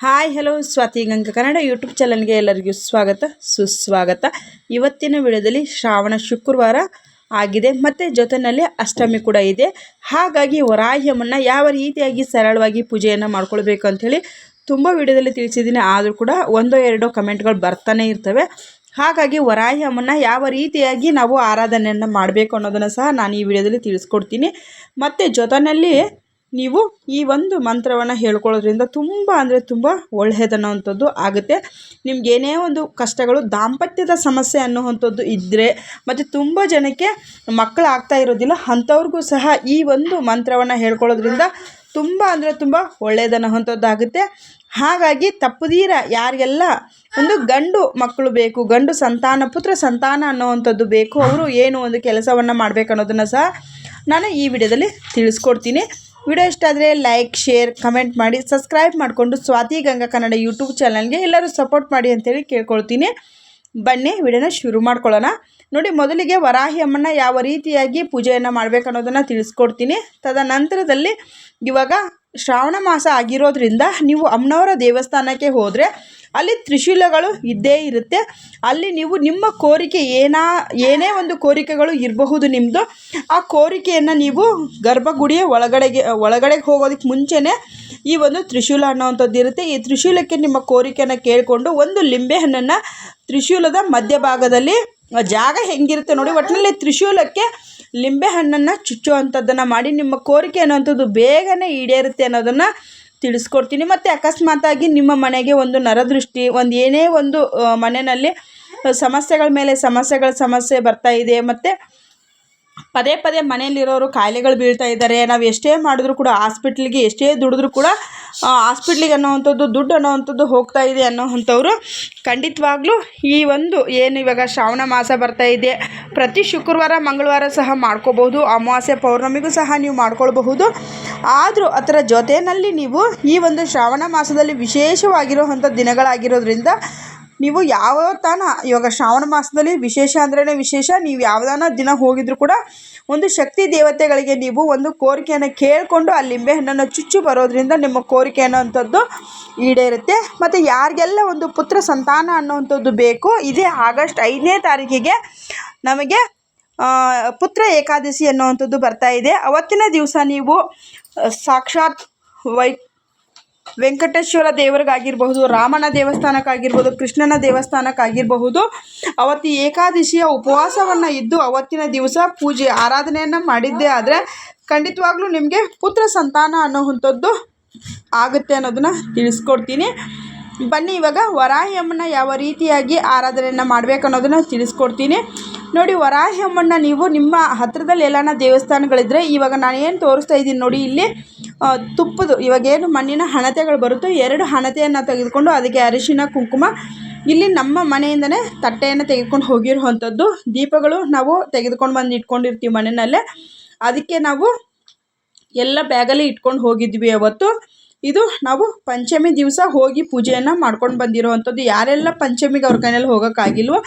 Hi, hello, Swathi Ganga Kannada YouTube ಚಾನಲ್ಗೆ ಎಲ್ಲರಿಗೂ ಸ್ವಾಗತ, ಸುಸ್ವಾಗತ. ಇವತ್ತಿನ ವಿಡಿಯೋದಲ್ಲಿ ಶ್ರಾವಣ ಶುಕ್ರವಾರ ಆಗಿದೆ. ಮತ್ತು ಜೊತೆಯಲ್ಲಿ ಅಷ್ಟಮಿ ಕೂಡ ಇದೆ. ಹಾಗಾಗಿ ವರಾಹ್ಯಮನ್ನು ಯಾವ ರೀತಿಯಾಗಿ ಸರಳವಾಗಿ ಪೂಜೆಯನ್ನು ಮಾಡ್ಕೊಳ್ಬೇಕು ಅಂಥೇಳಿ ತುಂಬ ವಿಡಿಯೋದಲ್ಲಿ ತಿಳಿಸಿದ್ದೀನಿ. ಆದರೂ ಕೂಡ ಒಂದೋ ಎರಡೋ ಕಮೆಂಟ್ಗಳು ಬರ್ತಾನೆ ಇರ್ತವೆ. ಹಾಗಾಗಿ ವರಾಹ್ಯಮನ್ನು ಯಾವ ರೀತಿಯಾಗಿ ನಾವು ಆರಾಧನೆಯನ್ನು ಮಾಡಬೇಕು ಅನ್ನೋದನ್ನು ಸಹ ನಾನು ಈ ವಿಡಿಯೋದಲ್ಲಿ ತಿಳಿಸ್ಕೊಡ್ತೀನಿ. ಮತ್ತು ಜೊತೆಯಲ್ಲಿ ನೀವು ಈ ಒಂದು ಮಂತ್ರವನ್ನು ಹೇಳ್ಕೊಳ್ಳೋದ್ರಿಂದ ತುಂಬ ಅಂದರೆ ತುಂಬ ಒಳ್ಳೆಯದನ್ನುವಂಥದ್ದು ಆಗುತ್ತೆ. ನಿಮ್ಗೆ ಏನೇ ಒಂದು ಕಷ್ಟಗಳು, ದಾಂಪತ್ಯದ ಸಮಸ್ಯೆ ಅನ್ನುವಂಥದ್ದು ಇದ್ದರೆ ಮತ್ತು ತುಂಬ ಜನಕ್ಕೆ ಮಕ್ಕಳು ಆಗ್ತಾ ಇರೋದಿಲ್ಲ, ಅಂಥವ್ರಿಗೂ ಸಹ ಈ ಒಂದು ಮಂತ್ರವನ್ನು ಹೇಳ್ಕೊಳ್ಳೋದ್ರಿಂದ ತುಂಬ ಅಂದರೆ ತುಂಬ ಒಳ್ಳೆಯದನ್ನುವಂಥದ್ದಾಗುತ್ತೆ ಹಾಗಾಗಿ ತಪ್ಪದೀರ ಯಾರಿಗೆಲ್ಲ ಒಂದು ಗಂಡು ಮಕ್ಕಳು ಬೇಕು, ಗಂಡು ಸಂತಾನ, ಪುತ್ರ ಸಂತಾನ ಅನ್ನೋವಂಥದ್ದು ಬೇಕು, ಅವರು ಏನು ಒಂದು ಕೆಲಸವನ್ನು ಮಾಡಬೇಕನ್ನೋದನ್ನು ಸಹ ನಾನು ಈ ವಿಡಿಯೋದಲ್ಲಿ ತಿಳಿಸ್ಕೊಡ್ತೀನಿ. ವಿಡಿಯೋ ಇಷ್ಟ ಆದರೆ ಲೈಕ್ ಶೇರ್ ಕಮೆಂಟ್ ಮಾಡಿ ಸಬ್ಸ್ಕ್ರೈಬ್ ಮಾಡಿಕೊಂಡು ಸ್ವಾತಿ ಗಂಗಾ ಕನ್ನಡ ಯೂಟ್ಯೂಬ್ ಚಾನಲ್ಗೆ ಎಲ್ಲರೂ ಸಪೋರ್ಟ್ ಮಾಡಿ ಅಂತೇಳಿ ಕೇಳ್ಕೊಳ್ತೀನಿ. ಬನ್ನಿ, ವಿಡಿಯೋನ ಶುರು ಮಾಡ್ಕೊಳ್ಳೋಣ. ನೋಡಿ, ಮೊದಲಿಗೆ ವರಾಹಿ ಅಮ್ಮನ ಯಾವ ರೀತಿಯಾಗಿ ಪೂಜೆಯನ್ನು ಮಾಡಬೇಕು ಅನ್ನೋದನ್ನು ತಿಳಿಸ್ಕೊಡ್ತೀನಿ. ತದನಂತರದಲ್ಲಿ ಇವಾಗ ಶ್ರಾವಣ ಮಾಸ ಆಗಿರೋದ್ರಿಂದ ನೀವು ಅಮ್ಮನವರ ದೇವಸ್ಥಾನಕ್ಕೆ ಹೋದರೆ ಅಲ್ಲಿ ತ್ರಿಶೂಲಗಳು ಇದ್ದೇ ಇರುತ್ತೆ. ಅಲ್ಲಿ ನೀವು ನಿಮ್ಮ ಕೋರಿಕೆ ಏನಾ, ಏನೇ ಒಂದು ಕೋರಿಕೆಗಳು ಇರಬಹುದು ನಿಮ್ಮದು ಆ ಕೋರಿಕೆಯನ್ನು ನೀವು ಗರ್ಭಗುಡಿಯ ಒಳಗಡೆಗೆ ಒಳಗಡೆಗೆ ಹೋಗೋದಕ್ಕೆ ಮುಂಚೆನೇ ಈ ಒಂದು ತ್ರಿಶೂಲ ಅನ್ನೋವಂಥದ್ದು ಇರುತ್ತೆ. ಈ ತ್ರಿಶೂಲಕ್ಕೆ ನಿಮ್ಮ ಕೋರಿಕೆಯನ್ನು ಕೇಳಿಕೊಂಡು ಒಂದು ಲಿಂಬೆ ಹಣ್ಣನ್ನು ತ್ರಿಶೂಲದ ಮಧ್ಯಭಾಗದಲ್ಲಿ ಜಾಗ ಹೆಂಗಿರುತ್ತೆ ನೋಡಿ ಒಟ್ಟಿನಲ್ಲಿ ತ್ರಿಶೂಲಕ್ಕೆ ಲಿಂಬೆ ಹಣ್ಣನ್ನು ಚುಚ್ಚುವಂಥದ್ದನ್ನು ಮಾಡಿ, ನಿಮ್ಮ ಕೋರಿಕೆ ಅನ್ನೋವಂಥದ್ದು ಬೇಗನೆ ಈಡೇರುತ್ತೆ ಅನ್ನೋದನ್ನು ತಿಳಿಸ್ಕೊಡ್ತೀನಿ. ಮತ್ತು ಅಕಸ್ಮಾತಾಗಿ ನಿಮ್ಮ ಮನೆಗೆ ಒಂದು ನರದೃಷ್ಟಿ, ಒಂದು ಏನೇ ಒಂದು ಮನೆಯಲ್ಲಿ ಸಮಸ್ಯೆಗಳ ಮೇಲೆ ಸಮಸ್ಯೆಗಳ ಸಮಸ್ಯೆ ಬರ್ತಾ ಇದೆ, ಮತ್ತು ಪದೇ ಪದೇ ಮನೆಯಲ್ಲಿರೋರು ಕಾಯಿಲೆಗಳು ಬೀಳ್ತಾ ಇದ್ದಾರೆ. ನಾವು ಎಷ್ಟೇ ಮಾಡಿದ್ರು ಕೂಡ ಹಾಸ್ಪಿಟ್ಲಿಗೆ ಎಷ್ಟೇ ದುಡಿದ್ರೂ ಕೂಡ ಹಾಸ್ಪಿಟ್ಲಿಗೆ ಅನ್ನೋವಂಥದ್ದು ದುಡ್ಡು ಅನ್ನೋವಂಥದ್ದು ಹೋಗ್ತಾ ಇದೆ ಅನ್ನೋವಂಥವ್ರು ಖಂಡಿತವಾಗ್ಲೂ ಈ ಒಂದು ಏನು ಇವಾಗ ಶ್ರಾವಣ ಮಾಸ ಬರ್ತಾ ಇದೆ. ಪ್ರತಿ ಶುಕ್ರವಾರ, ಮಂಗಳವಾರ ಸಹ ಮಾಡ್ಕೋಬಹುದು. ಅಮಾವಾಸ್ಯೆ ಪೌರ್ಣಮಿಗೂ ಸಹ ನೀವು ಮಾಡ್ಕೊಳ್ಬಹುದು. ಆದರೂ ಅದರ ಜೊತೆಯಲ್ಲಿ ನೀವು ಈ ಒಂದು ಶ್ರಾವಣ ಮಾಸದಲ್ಲಿ ವಿಶೇಷವಾಗಿರುವಂಥ ದಿನಗಳಾಗಿರೋದ್ರಿಂದ ನೀವು ಯಾವ ತಾನ, ಇವಾಗ ಶ್ರಾವಣ ಮಾಸದಲ್ಲಿ ವಿಶೇಷ ಅಂದ್ರೇ ವಿಶೇಷ, ನೀವು ಯಾವ್ದಾನ ದಿನ ಹೋಗಿದ್ರು ಕೂಡ ಒಂದು ಶಕ್ತಿ ದೇವತೆಗಳಿಗೆ ನೀವು ಒಂದು ಕೋರಿಕೆಯನ್ನು ಕೇಳಿಕೊಂಡು ಆ ಲಿಂಬೆಹಣ್ಣನ್ನು ಚುಚ್ಚು ಬರೋದ್ರಿಂದ ನಿಮ್ಮ ಕೋರಿಕೆ ಅನ್ನೋವಂಥದ್ದು ಈಡೇರುತ್ತೆ. ಮತ್ತು ಯಾರಿಗೆಲ್ಲ ಒಂದು ಪುತ್ರ ಸಂತಾನ ಅನ್ನೋವಂಥದ್ದು ಬೇಕು, ಇದೇ ಆಗಸ್ಟ್ ಐದನೇ ತಾರೀಕಿಗೆ ನಮಗೆ ಪುತ್ರ ಏಕಾದಶಿ ಅನ್ನೋವಂಥದ್ದು ಬರ್ತಾ ಇದೆ. ಅವತ್ತಿನ ದಿವಸ ನೀವು ಸಾಕ್ಷಾತ್ ವೈ ವೆಂಕಟೇಶ್ವರ ದೇವರಿಗಾಗಿರಬಹುದು, ರಾಮನ ದೇವಸ್ಥಾನಕ್ಕಾಗಿರ್ಬೋದು, ಕೃಷ್ಣನ ದೇವಸ್ಥಾನಕ್ಕಾಗಿರಬಹುದು, ಅವತ್ತು ಏಕಾದಶಿಯ ಉಪವಾಸವನ್ನು ಇದ್ದು ಅವತ್ತಿನ ದಿವಸ ಪೂಜೆ, ಆರಾಧನೆಯನ್ನು ಮಾಡಿದ್ದೇ ಆದರೆ ಖಂಡಿತವಾಗ್ಲೂ ನಿಮಗೆ ಪುತ್ರ ಸಂತಾನ ಅನ್ನೋವಂಥದ್ದು ಆಗುತ್ತೆ ಅನ್ನೋದನ್ನು ತಿಳಿಸ್ಕೊಡ್ತೀನಿ. ಬನ್ನಿ ಇವಾಗ ವರಾಹಿ ಅಮ್ಮನ ಯಾವ ರೀತಿಯಾಗಿ ಆರಾಧನೆಯನ್ನು ಮಾಡಬೇಕು ಅನ್ನೋದನ್ನು ತಿಳಿಸ್ಕೊಡ್ತೀನಿ. ನೋಡಿ ವರಾಹಿಯಮ್ಮನ ನೀವು ನಿಮ್ಮ ಹತ್ರದಲ್ಲಿ ಎಲ್ಲಾನ ದೇವಸ್ಥಾನಗಳಿದ್ದರೆ ಇವಾಗ ನಾನು ಏನು ತೋರಿಸ್ತಾ ಇದ್ದೀನಿ ನೋಡಿ ಇಲ್ಲಿ. ತುಪ್ಪದು, ಇವಾಗೇನು ಮಣ್ಣಿನ ಹಣತೆಗಳು ಬರುತ್ತೋ ಎರಡು ಹಣತೆಯನ್ನು ತೆಗೆದುಕೊಂಡು ಅದಕ್ಕೆ ಅರಿಶಿನ, ಕುಂಕುಮ, ಇಲ್ಲಿ ನಮ್ಮ ಮನೆಯಿಂದನೇ ತಟ್ಟೆಯನ್ನು ತೆಗೆದುಕೊಂಡು ಹೋಗಿರುವಂಥದ್ದು. ದೀಪಗಳು ನಾವು ತೆಗೆದುಕೊಂಡು ಬಂದು ಇಟ್ಕೊಂಡಿರ್ತೀವಿ ಮನೆಯಲ್ಲೇ ಅದಕ್ಕೆ ನಾವು ಎಲ್ಲ ಬ್ಯಾಗಲ್ಲಿ ಇಟ್ಕೊಂಡು ಹೋಗಿದ್ವಿ ಅವತ್ತು. ಇದು ನಾವು ಪಂಚಮಿ ದಿವಸ ಹೋಗಿ ಪೂಜೆಯನ್ನು ಮಾಡ್ಕೊಂಡು ಬಂದಿರೋವಂಥದ್ದು. ಯಾರೆಲ್ಲ ಪಂಚಮಿಗೆ ಅವ್ರ ಕೈನಲ್ಲಿ ಹೋಗೋಕ್ಕಾಗಿಲ್ವೋ,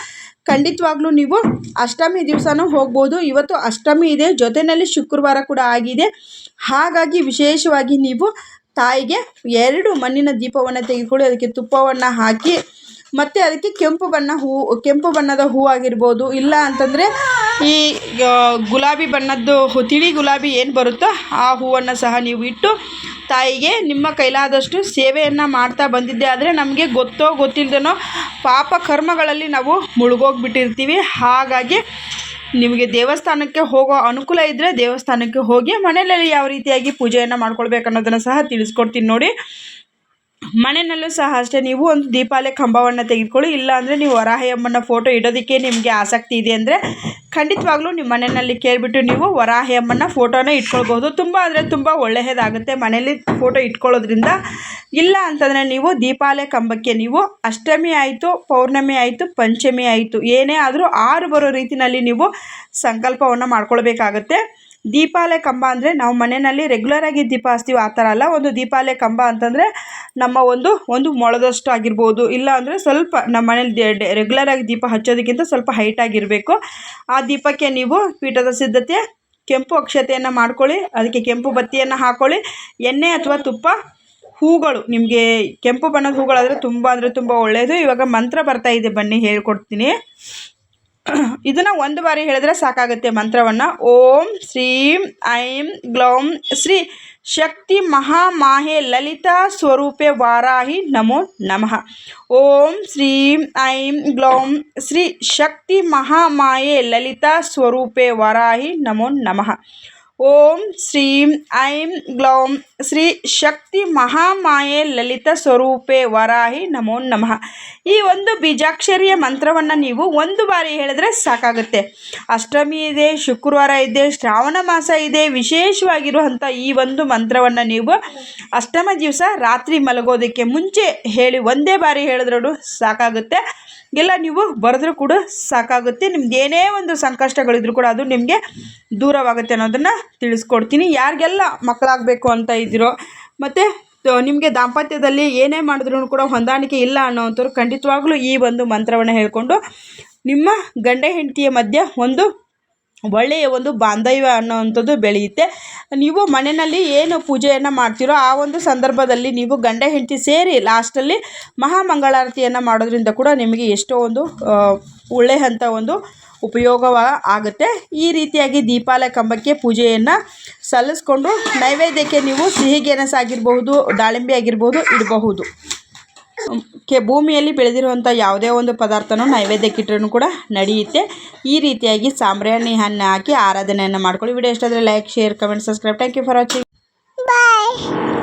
ಖಂಡಿತವಾಗ್ಲೂ ನೀವು ಅಷ್ಟಮಿ ದಿವಸನೂ ಹೋಗ್ಬೋದು. ಇವತ್ತು ಅಷ್ಟಮಿ ಇದೆ, ಜೊತೆಯಲ್ಲಿ ಶುಕ್ರವಾರ ಕೂಡ ಆಗಿದೆ. ಹಾಗಾಗಿ ವಿಶೇಷವಾಗಿ ನೀವು ತಾಯಿಗೆ ಎರಡು ಮಣ್ಣಿನ ದೀಪವನ್ನು ತೆಗೆದುಕೊಳ್ಳಿ. ಅದಕ್ಕೆ ತುಪ್ಪವನ್ನು ಹಾಕಿ, ಮತ್ತು ಅದಕ್ಕೆ ಕೆಂಪು ಬಣ್ಣ ಹೂ, ಕೆಂಪು ಬಣ್ಣದ ಹೂ ಆಗಿರ್ಬೋದು. ಇಲ್ಲ ಅಂತಂದರೆ ಈ ಗುಲಾಬಿ ಬಣ್ಣದ್ದು ತಿಳಿ ಗುಲಾಬಿ ಏನು ಬರುತ್ತೋ ಆ ಹೂವನ್ನು ಸಹ ನೀವು ಇಟ್ಟು ತಾಯಿಗೆ ನಿಮ್ಮ ಕೈಲಾದಷ್ಟು ಸೇವೆಯನ್ನು ಮಾಡ್ತಾ ಬಂದಿದ್ದೆ. ಆದರೆ ನಮಗೆ ಗೊತ್ತೋ ಗೊತ್ತಿಲ್ಲದೇನೋ ಪಾಪ ಕರ್ಮಗಳಲ್ಲಿ ನಾವು ಮುಳುಗೋಗ್ಬಿಟ್ಟಿರ್ತೀವಿ. ಹಾಗಾಗಿ ನಿಮಗೆ ದೇವಸ್ಥಾನಕ್ಕೆ ಹೋಗೋ ಅನುಕೂಲ ಇದ್ದರೆ ದೇವಸ್ಥಾನಕ್ಕೆ ಹೋಗಿ ಮನೆಯಲ್ಲಿ ಯಾವ ರೀತಿಯಾಗಿ ಪೂಜೆಯನ್ನು ಮಾಡ್ಕೊಳ್ಬೇಕು ಅನ್ನೋದನ್ನು ಸಹ ತಿಳಿಸ್ಕೊಡ್ತೀನಿ ನೋಡಿ. ಮನೆಯಲ್ಲೂ ಸಹ ಅಷ್ಟೇ, ನೀವು ಒಂದು ದೀಪಾಲೆ ಕಂಬವನ್ನು ತೆಗೆದುಕೊಳ್ಳಿ ಇಲ್ಲ ಅಂದರೆ ನೀವು ವರಾಹಿ ಫೋಟೋ ಇಡೋದಕ್ಕೆ ನಿಮಗೆ ಆಸಕ್ತಿ ಇದೆ ಅಂದರೆ ಖಂಡಿತವಾಗ್ಲೂ ನಿಮ್ಮ ಮನೆಯಲ್ಲಿ ಕೇಳಿಬಿಟ್ಟು ನೀವು ವರಾಹಿ ಅಮ್ಮನ ಫೋಟೋನ ಇಟ್ಕೊಳ್ಬೋದು ತುಂಬ ಅಂದರೆ ತುಂಬ ಒಳ್ಳೆಯದಾಗುತ್ತೆ ಮನೆಯಲ್ಲಿ ಫೋಟೋ ಇಟ್ಕೊಳ್ಳೋದ್ರಿಂದ. ಇಲ್ಲ ಅಂತಂದರೆ ನೀವು ದೀಪಾಲಯ ಕಂಬಕ್ಕೆ ನೀವು ಅಷ್ಟಮಿ ಆಯಿತು, ಪೌರ್ಣಮಿ ಆಯಿತು, ಪಂಚಮಿ ಆಯಿತು, ಏನೇ ಆದರೂ ಆರು ಬರೋ ರೀತಿಯಲ್ಲಿ ನೀವು ಸಂಕಲ್ಪವನ್ನು ಮಾಡ್ಕೊಳ್ಬೇಕಾಗತ್ತೆ. ದೀಪಾಲೆ ಕಂಬ ಅಂದರೆ ನಾವು ಮನೆಯಲ್ಲಿ ರೆಗ್ಯುಲರಾಗಿ ದೀಪ ಹಚ್ತೀವಿ, ಆ ಥರ ಅಲ್ಲ. ಒಂದು ದೀಪಾಲೆ ಕಂಬ ಅಂತಂದರೆ ನಮ್ಮ ಒಂದು ಒಂದು ಮೊಳದಷ್ಟು ಆಗಿರ್ಬೋದು. ಇಲ್ಲ ಅಂದರೆ ಸ್ವಲ್ಪ ನಮ್ಮ ಮನೇಲಿ ರೆಗ್ಯುಲರಾಗಿ ದೀಪ ಹಚ್ಚೋದಕ್ಕಿಂತ ಸ್ವಲ್ಪ ಹೈಟಾಗಿರಬೇಕು ಆ ದೀಪಕ್ಕೆ ನೀವು ಪೀಠದ ಸಿದ್ಧತೆ, ಕೆಂಪು ಅಕ್ಷತೆಯನ್ನು ಮಾಡ್ಕೊಳ್ಳಿ, ಅದಕ್ಕೆ ಕೆಂಪು ಬತ್ತಿಯನ್ನು ಹಾಕ್ಕೊಳ್ಳಿ ಎಣ್ಣೆ ಅಥವಾ ತುಪ್ಪ, ಹೂಗಳು, ನಿಮಗೆ ಕೆಂಪು ಬಣ್ಣದ ಹೂಗಳಾದರೆ ತುಂಬ ಅಂದರೆ ತುಂಬ ಒಳ್ಳೆಯದು ಇವಾಗ ಮಂತ್ರ ಬರ್ತಾ ಇದೆ, ಬನ್ನಿ ಹೇಳ್ಕೊಡ್ತೀನಿ. ಇದನ್ನು ಒಂದು ಬಾರಿ ಹೇಳಿದ್ರೆ ಸಾಕಾಗುತ್ತೆ ಮಂತ್ರವನ್ನು. ಓಂ ಶ್ರೀಂ ಐಂ ಗ್ಲೌಂ ಶ್ರೀ ಶಕ್ತಿ ಮಹಾಮಾಹೆ ಲಲಿತಾ ಸ್ವರೂಪೆ ವಾರಾಹಿ ನಮೋ ನಮಃ. ಓಂ ಶ್ರೀಂ ಐಂ ಗ್ಲೌಂ ಶ್ರೀ ಶಕ್ತಿ ಮಹಾಮಾಯೆ ಲಲಿತಾ ಸ್ವರೂಪೆ ವಾರಾಹಿ ನಮೋ ನಮಃ. ಓಂ ಶ್ರೀಂ ಐಂ ಗ್ಲೌಂ ಶ್ರೀ ಶಕ್ತಿ ಮಹಾಮಾಯೆ ಲಲಿತ ಸ್ವರೂಪೆ ವರಾಹಿ ನಮೋ ನಮಃ. ಈ ಒಂದು ಬೀಜಾಕ್ಷರಿಯ ಮಂತ್ರವನ್ನು ನೀವು ಒಂದು ಬಾರಿ ಹೇಳಿದ್ರೆ ಸಾಕಾಗುತ್ತೆ. ಅಷ್ಟಮಿ ಇದೆ, ಶುಕ್ರವಾರ ಇದೆ, ಶ್ರಾವಣ ಮಾಸ ಇದೆ ವಿಶೇಷವಾಗಿರುವಂಥ ಈ ಒಂದು ಮಂತ್ರವನ್ನು ನೀವು ಅಷ್ಟಮ ದಿವಸ ರಾತ್ರಿ ಮಲಗೋದಕ್ಕೆ ಮುಂಚೆ ಹೇಳಿ ಒಂದೇ ಬಾರಿ ಹೇಳಿದ್ರೂ ಸಾಕಾಗುತ್ತೆ. ಇಲ್ಲ ನೀವು ಬರೆದ್ರೂ ಕೂಡ ಸಾಕಾಗುತ್ತೆ. ನಿಮ್ದು ಏನೇ ಒಂದು ಸಂಕಷ್ಟಗಳಿದ್ರು ಕೂಡ ಅದು ನಿಮಗೆ ದೂರವಾಗುತ್ತೆ ಅನ್ನೋದನ್ನು ತಿಳಿಸ್ಕೊಡ್ತೀನಿ. ಯಾರಿಗೆಲ್ಲ ಮಕ್ಕಳಾಗಬೇಕು ಅಂತ ಇದ್ದೀರೋ, ಮತ್ತು ನಿಮಗೆ ದಾಂಪತ್ಯದಲ್ಲಿ ಏನೇ ಮಾಡಿದ್ರೂ ಕೂಡ ಹೊಂದಾಣಿಕೆ ಇಲ್ಲ ಅನ್ನೋವಂಥವ್ರು ಖಂಡಿತವಾಗ್ಲೂ ಈ ಒಂದು ಮಂತ್ರವನ್ನು ಹೇಳಿಕೊಂಡು, ನಿಮ್ಮ ಗಂಡ ಹೆಂಡತಿಯ ಮಧ್ಯೆ ಒಂದು ಒಳ್ಳೆಯ ಒಂದು ಬಾಂಧವ್ಯ ಅನ್ನೋವಂಥದ್ದು ಬೆಳೆಯುತ್ತೆ. ನೀವು ಮನೆಯಲ್ಲಿ ಏನು ಪೂಜೆಯನ್ನು ಮಾಡ್ತೀರೋ, ಆ ಒಂದು ಸಂದರ್ಭದಲ್ಲಿ ನೀವು ಗಂಡ ಹೆಂಡತಿ ಸೇರಿ ಲಾಸ್ಟಲ್ಲಿ ಮಹಾಮಂಗಳಾರತಿಯನ್ನು ಮಾಡೋದ್ರಿಂದ ಕೂಡ ನಿಮಗೆ ಎಷ್ಟೋ ಒಂದು ಒಳ್ಳೆಯ ಅಂಥ ಒಂದು ಉಪಯೋಗವ ಆಗುತ್ತೆ ಈ ರೀತಿಯಾಗಿ ದೀಪಾಲಯ ಕಂಬಕ್ಕೆ ಪೂಜೆಯನ್ನು ಸಲ್ಲಿಸ್ಕೊಂಡು ನೈವೇದ್ಯಕ್ಕೆ ನೀವು ಸಿಹಿ ಗೆಣಸು ಆಗಿರಬಹುದು, ದಾಳಿಂಬೆ ಆಗಿರ್ಬೋದು ಇಡಬಹುದು. ಕೆ, ಭೂಮಿಯಲ್ಲಿ ಬೆಳೆದಿರುವಂಥ ಯಾವುದೇ ಒಂದು ಪದಾರ್ಥನೂ ನೈವೇದ್ಯಕ್ಕೆ ಇಟ್ಟರೂ ಕೂಡ ನಡೆಯುತ್ತೆ. ಈ ರೀತಿಯಾಗಿ ಸಾಂಬ್ರಾಣಿ ಹಣ್ಣು ಹಾಕಿ ಆರಾಧನೆಯನ್ನು ಮಾಡ್ಕೊಳ್ಳಿ. Video ಇಷ್ಟಾದರೆ like, share, comment, subscribe. Thank you for watching Bye.